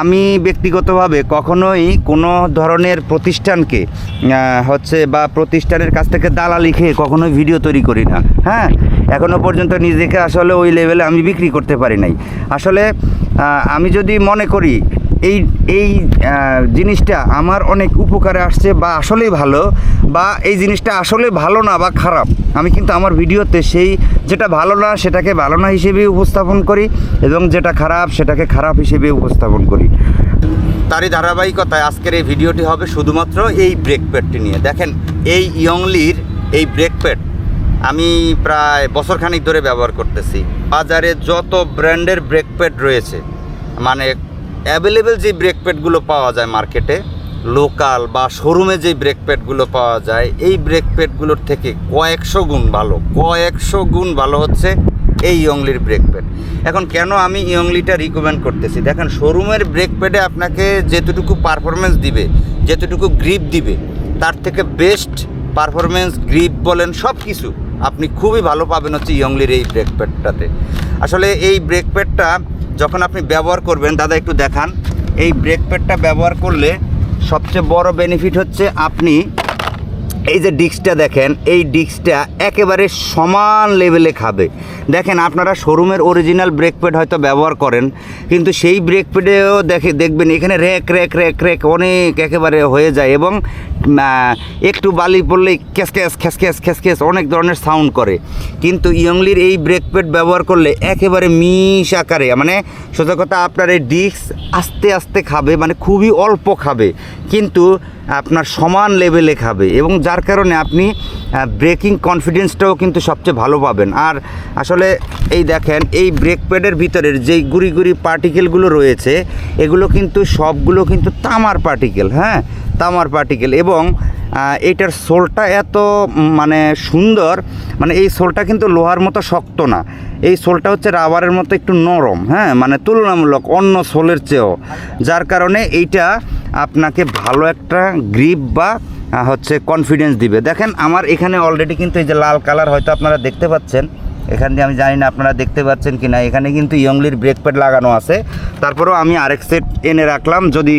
আমি ব্যক্তিগতভাবে কখনোই কোনো ধরনের প্রতিষ্ঠানকে হচ্ছে বা প্রতিষ্ঠানের কাছ থেকে দালা লিখে কখনোই ভিডিও তৈরি করি না। হ্যাঁ এখনও পর্যন্ত নিজেকে আসলে ওই লেভেলে আমি বিক্রি করতে পারি নাই। আসলে আমি যদি মনে করি এই এই জিনিসটা আমার অনেক উপকারে আসছে বা আসলেই ভালো বা এই জিনিসটা আসলে ভালো না বা খারাপ। আমি কিন্তু আমার ভিডিওতে সেই যেটা ভালো না সেটাকে ভালো না হিসেবে উপস্থাপন করি এবং যেটা খারাপ সেটাকে খারাপ হিসেবে উপস্থাপন করি। তারই ধারাবাহিকতায় আজকের এই ভিডিওটি হবে শুধুমাত্র এই ব্রেক প্যাডটি নিয়ে। দেখেন, এই ইয়ংলির এই ব্রেক প্যাড আমি প্রায় বছরখানিক ধরে ব্যবহার করতেছি। বাজারে যত ব্র্যান্ডের ব্রেক প্যাড রয়েছে মানে অ্যাভেলেবেল যে ব্রেক প্যাডগুলো পাওয়া যায় মার্কেটে লোকাল বা শোরুমে যে ব্রেক প্যাডগুলো পাওয়া যায়, এই ব্রেক প্যাডগুলোর থেকে কয়েকশো গুণ ভালো, কয়েকশো গুণ ভালো হচ্ছে এই ইয়ংলির ব্রেক প্যাড এখন কেন আমি ইয়ংলিটা রিকমেন্ড করতেছি? দেখেন শোরুমের ব্রেক প্যাডে আপনাকে যেতটুকু পারফরমেন্স দিবে যেতটুকু গ্রিপ দিবে, তার থেকে বেস্ট পারফরমেন্স গ্রিপ বলেন সব কিছু আপনি খুবই ভালো পাবেন হচ্ছে ইয়ংলির এই ব্রেক প্যাডটাতে আসলে এই ব্রেক প্যাডটা যখন আপনি ব্যবহার করবেন, দাদা একটু দেখান। এই ব্রেক প্যাডটা ব্যবহার করলে সবচেয়ে বড় বেনিফিট হচ্ছে আপনি এই যে ডিস্কটা দেখেন, এই ডিস্কটা একেবারে সমান লেভেলে খাবে। দেখেন আপনারা শোরুমের অরিজিনাল ব্রেক প্যাড হয়তো ব্যবহার করেন, কিন্তু সেই ব্রেক প্যাডেও দেখে, দেখবেন এখানে র্যাক র্যাক র্যাক র্যাক অনেক একেবারে হয়ে যায় এবং একটু বালি পড়লেই ক্যাস ক্যাস খ্যাস ক্যাস খ্যাস ক্যাস অনেক ধরনের সাউন্ড করে। কিন্তু ইয়ংলির এই ব্রেক প্যাড ব্যবহার করলে একেবারে মিশ আকারে মানে সোজা কথা আপনার এই ডিস্ক আস্তে আস্তে খাবে মানে খুবই অল্প খাবে, কিন্তু আপনার সমান লেভেলে খাবে এবং যার কারণে আপনি ব্রেকিং কনফিডেন্সটাও কিন্তু সবচেয়ে ভালো পাবেন। আর আসলে এই দেখেন এই ব্রেক প্যাডের ভিতরের যেই গুড়ি গুড়ি পার্টিকেলগুলো রয়েছে এগুলো কিন্তু সবগুলো কিন্তু তামার পার্টিকেল হ্যাঁ তামার পার্টিকেল এবং আহ, এইটার সোলটা এত মানে সুন্দর মানে এই সোলটা কিন্তু লোহার মতো শক্ত না। এই সোলটা হচ্ছে রাবারের মতো একটু নরম হ্যাঁ মানে তুলনামূলক অন্য সোলের চেয়েও। যার কারণে এইটা আপনাকে ভালো একটা গ্রিপ বা হচ্ছে কনফিডেন্স দিবে। দেখেন, আমার এখানে অলরেডি কিন্তু এই যে লাল কালার হয়তো আপনারা দেখতে পাচ্ছেন। এখান দিয়ে আমি জানি না আপনারা দেখতে পাচ্ছেন কি না এখানে কিন্তু ইয়ংলির ব্রেক প্যাড লাগানো আছে। তারপরেও আমি আরেক সেট এনে রাখলাম। যদি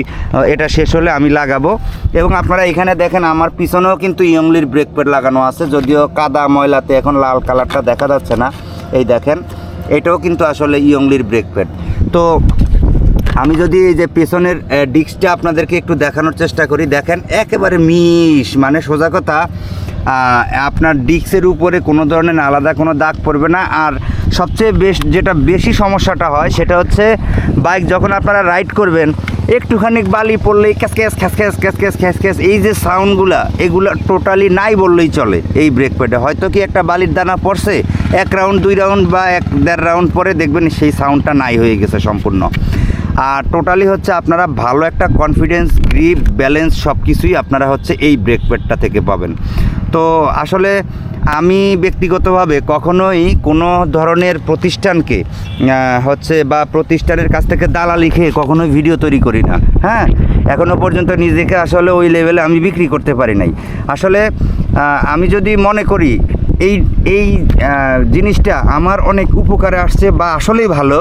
এটা শেষ হলে আমি লাগাবো। এবং আপনারা এখানে দেখেন, আমার পিছনেও কিন্তু ইয়ংলির ব্রেক প্যাড লাগানো আছে। যদিও কাদা ময়লাতে এখন লাল কালারটা দেখা যাচ্ছে না। এই দেখেন, এটাও কিন্তু আসলে ইয়ংলির ব্রেক প্যাড তো আমি যদি এই যে পেছনের ডিস্কটা আপনাদেরকে একটু দেখানোর চেষ্টা করি, দেখেন একেবারে মিশ মানে সোজা কথা আপনার ডিস্কের উপরে কোনো ধরনের আলাদা কোনো দাগ পড়বে না। আর সবচেয়ে বেশ, যেটা বেশি সমস্যাটা হয়, সেটা হচ্ছে বাইক যখন আপনারা রাইড করবেন, একটুখানি বালি পড়লেই ক্যাস ক্যাস খ্যাস খ্যাস ক্যাস ক্যাস খ্যাস ক্যাস, এই যে সাউন্ডগুলা, এগুলো টোটালি নাই বললেই চলে এই ব্রেক প্যাডে। হয়তো কি একটা বালির দানা পড়ছে, এক রাউন্ড, দুই রাউন্ড বা এক দেড় রাউন্ড পরে দেখবেন সেই সাউন্ডটা নাই হয়ে গেছে সম্পূর্ণ। আর টোটালি হচ্ছে আপনারা ভালো একটা কনফিডেন্স গ্রিপ ব্যালেন্স সব কিছুই আপনারা হচ্ছে এই ব্রেক প্যাডটা থেকে পাবেন। তো আসলে আমি ব্যক্তিগতভাবে কখনোই কোনো ধরনের প্রতিষ্ঠানকে হচ্ছে বা প্রতিষ্ঠানের কাছ থেকে দালালি খেয়ে কখনোই ভিডিও তৈরি করি না। হ্যাঁ এখনও পর্যন্ত নিজেকে আসলে ওই লেভেলে আমি বিক্রি করতে পারি নাই। আসলে আমি যদি মনে করি এই এই জিনিসটা আমার অনেক উপকারে আসছে বা আসলেই ভালো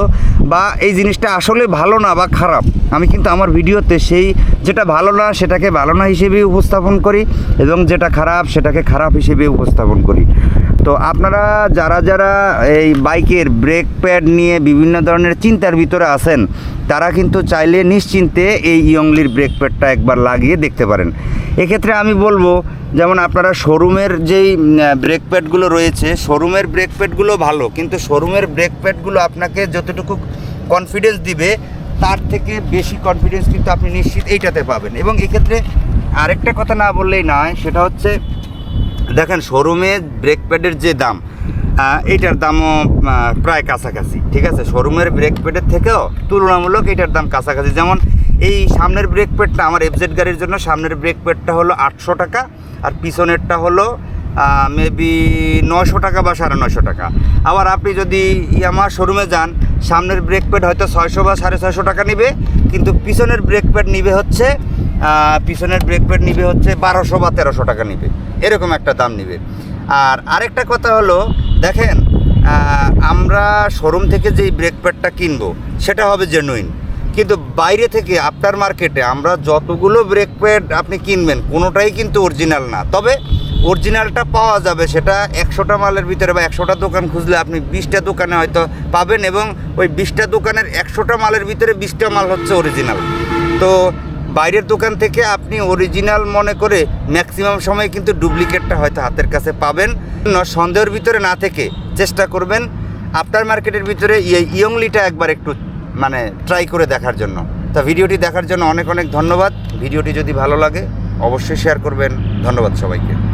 বা এই জিনিসটা আসলে ভালো না বা খারাপ। আমি কিন্তু আমার ভিডিওতে সেই যেটা ভালো না সেটাকে ভালো না হিসেবে উপস্থাপন করি এবং যেটা খারাপ সেটাকে খারাপ হিসেবে উপস্থাপন করি। তো আপনারা যারা যারা এই বাইকের ব্রেক প্যাড নিয়ে বিভিন্ন ধরনের চিন্তার ভিতরে আছেন, তারা কিন্তু চাইলে নিশ্চিন্তে এই ইয়ংলির ব্রেক প্যাডটা একবার লাগিয়ে দেখতে পারেন। এক্ষেত্রে আমি বলব যেমন আপনারা শোরুমের যেই ব্রেক প্যাডগুলো রয়েছে শোরুমের ব্রেক প্যাডগুলো ভালো কিন্তু শোরুমের ব্রেক প্যাডগুলো আপনাকে যতটুকু কনফিডেন্স দিবে তার থেকে বেশি কনফিডেন্স কিন্তু আপনি নিশ্চিত এইটাতে পাবেন। এবং এক্ষেত্রে আরেকটা কথা না বললেই নয় সেটা হচ্ছে দেখেন শোরুমে ব্রেক প্যাডের যে দাম আহ, এইটার দামও প্রায় কাছাকাছি ঠিক আছে? শোরুমের ব্রেক প্যাডের থেকেও তুলনামূলক এটার দাম কাছাকাছি। যেমন এই সামনের ব্রেক প্যাডটা আমার এফজেড গাড়ির জন্য, সামনের ব্রেক প্যাডটা হলো আটশো টাকা, আর পিছনেরটা হলো মেবি নশো টাকা বা সাড়ে নশো টাকা। আবার আপনি যদি ইয়ামা শোরুমে যান, সামনের ব্রেক প্যাড হয়তো ছয়শো বা সাড়ে ছয়শো টাকা নিবে, কিন্তু পিছনের ব্রেক প্যাড নিবে হচ্ছে পিছনের ব্রেক প্যাড নিবে হচ্ছে বারোশো বা তেরোশো টাকা নিবে। এরকম একটা দাম নিবে। আর আরেকটা কথা হলো, দেখেন আমরা শোরুম থেকে যেই ব্রেক প্যাডটা কিনবো, সেটা হবে জেনুইন কিন্তু বাইরে থেকে আফটার মার্কেটে আমরা যতগুলো ব্রেক প্যাড আপনি কিনবেন, কোনোটাই কিন্তু অরিজিনাল না। তবে অরিজিনালটা পাওয়া যাবে সেটা একশোটা মালের ভিতরে বা একশোটা দোকান খুঁজলে আপনি বিশটা দোকানে হয়তো পাবেন এবং ওই বিশটা দোকানের একশোটা মালের ভিতরে বিশটা মাল হচ্ছে অরিজিনাল তো বাইরের দোকান থেকে আপনি অরিজিনাল মনে করে ম্যাক্সিমাম সময় কিন্তু ডুপ্লিকেটটা হয়তো হাতের কাছে পাবেন। সন্দেহের ভিতরে না থেকে চেষ্টা করবেন। আফটার মার্কেটের ভিতরে ইয়ংলিটা একবার একটু মানে ট্রাই করে দেখার জন্য। তা ভিডিওটি দেখার জন্য অনেক অনেক ধন্যবাদ। ভিডিওটি যদি ভালো লাগে, অবশ্যই শেয়ার করবেন। ধন্যবাদ সবাইকে।